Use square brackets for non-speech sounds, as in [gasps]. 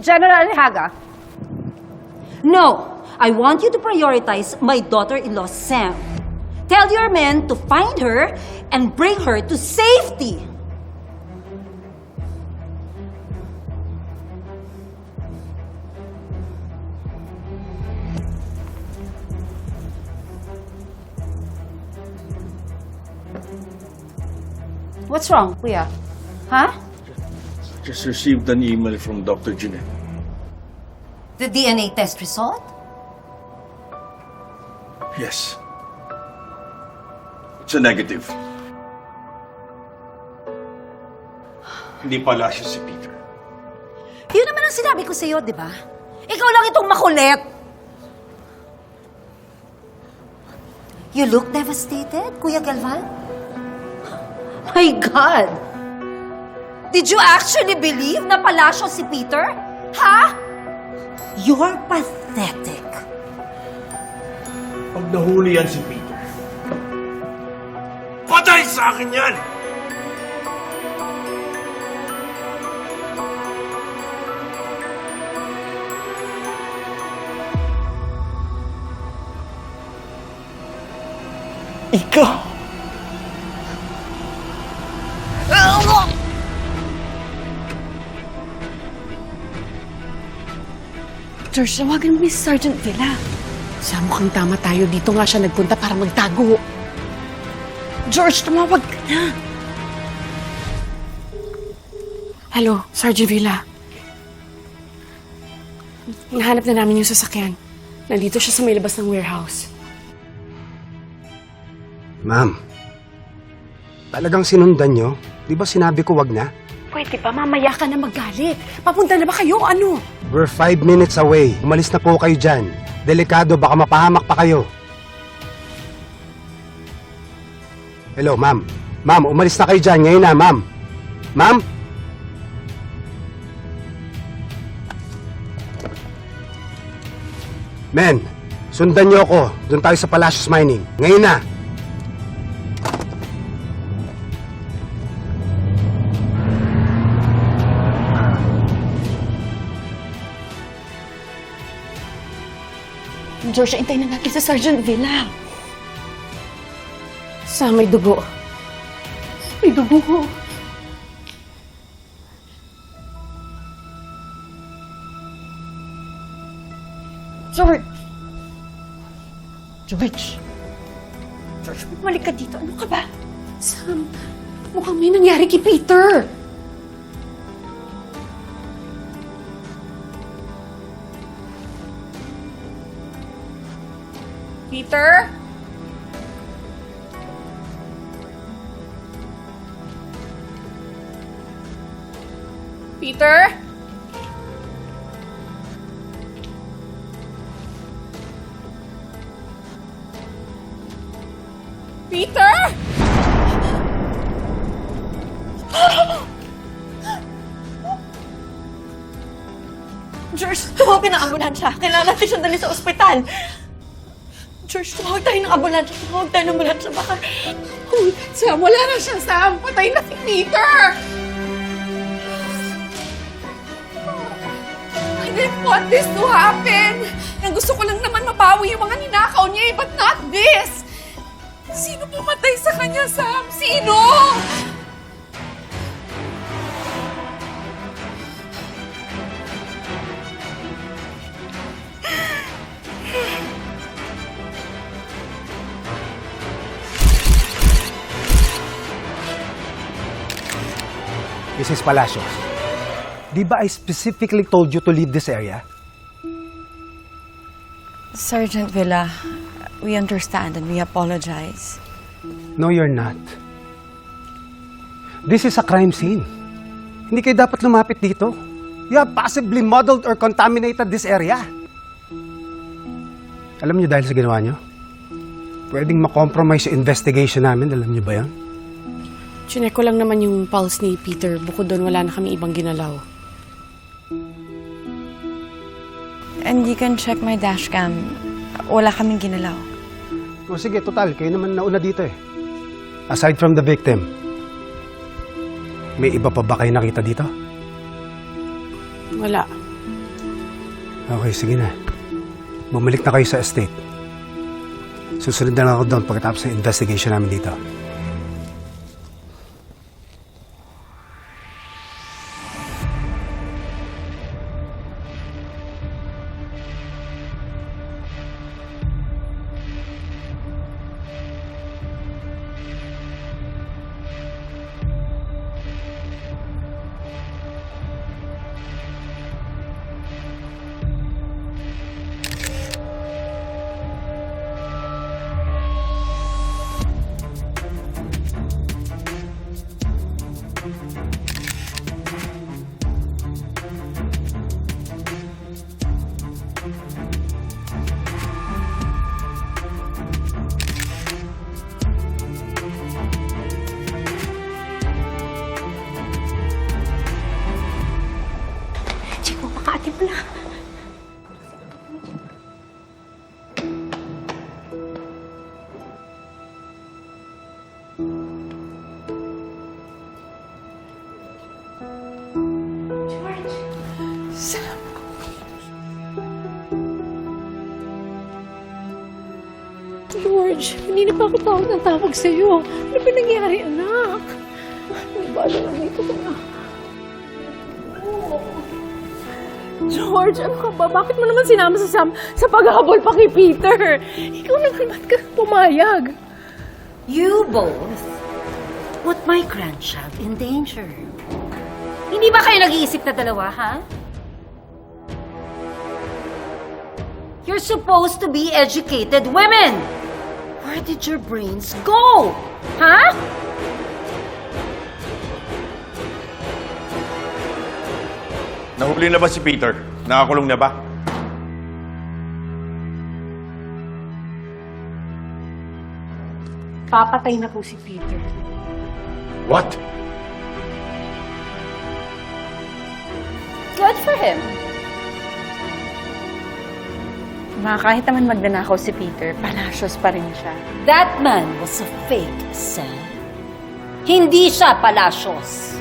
General Haga. No, I want you to prioritize my daughter-in-law, Sam. Tell your men to find her and bring her to safety. What's wrong, Kuya? Huh? Just received an email from Dr. Jeanette. The DNA test result? Yes. It's a negative. Hindi pala siya si Peter. Yun naman ang sinabi ko sa'yo, di ba? Ikaw lang itong makulit. You look devastated, Kuya Galvan. [gasps] My God! Did you actually believe na palasyo si Peter? Ha? You're pathetic. Pag nahuli yan si Peter, patay sa akin yan! Ikaw! George, tawagan mo ni Sergeant Villa. Sa mukhang tama tayo, dito nga siya nagpunta para magtago. George, tumawag ka na. Hello, Sergeant Villa. Nahanap na namin yung sasakyan. Nandito siya sa may labas ng warehouse. Ma'am, talagang sinundan nyo? Di ba sinabi ko wag na? Pwede ba mamaya ka na magalit? Papunta na ba kayo? Ano? We're five minutes away. Umalis na po kayo dyan. Delikado, baka mapahamak pa kayo. Hello, ma'am. Ma'am, umalis na kayo dyan. Ngayon na, ma'am. Ma'am? Men, sundan niyo ako. Doon tayo sa Palacios Mining. Ngayon na. George, hintayin na natin sa Sergeant Villa. Sa may dugo. May dugo. George! George! George, bumalik ka dito. Ano ka ba? Sam, mukhang may nangyari kay Peter. Peter? Peter? Peter? George, [laughs] tumawag ng ambulansya. Kailangan natin siyang dali sa ospital. George, tumawag tayo ng ambulansya. Tumawag tayo ng ambulansya. Baka... Oh, Sam, wala na siya, Sam. Patay na si Peter. I didn't want this to happen. Ang gusto ko lang naman mabawi yung mga ninakaw niya, eh, but not this. Sino pumatay sa kanya, Sam? Sino? Mrs. Palacios, di ba I specifically told you to leave this area? Sergeant Villa, we understand and we apologize. No, you're not. This is a crime scene. Hindi kayo dapat lumapit dito. You have possibly muddled or contaminated this area. Alam niyo dahil sa ginawa niyo? Pwedeng makompromise yung investigation namin. Alam niyo ba yan? Chinek ko lang naman yung pulse ni Peter. Bukod doon, wala na kami ibang ginalaw. And you can check my dashcam. Wala kaming ginalaw. O sige, total. Kayo naman nauna dito eh. Aside from the victim, may iba pa ba kayo nakita dito? Wala. Okay, sige na. Bumalik na kayo sa estate. Susunod na lang ako doon pagkatapos ng investigation namin dito. George, hindi na pa ako tawag ng tawag sa'yo. Ano ba nangyari, anak? Hindi ba alam dito ka na? George, ano ka ba? Bakit mo naman sinama sa Sam sa paghahabol pa kay Peter? Ikaw naman, ba't ka pumayag? You both put my grandchild in danger. Hindi ba kayo nag-iisip na dalawa, ha? You're supposed to be educated women. Where did your brains go? Huh? Nahuli na ba si Peter? Nakakulong na ba? Papatay na po si Peter. What? Good for him. Ma, kahit naman magnanakaw si Peter, palasyos pa rin siya. That man was a fake, Sam. Hindi siya palasyos.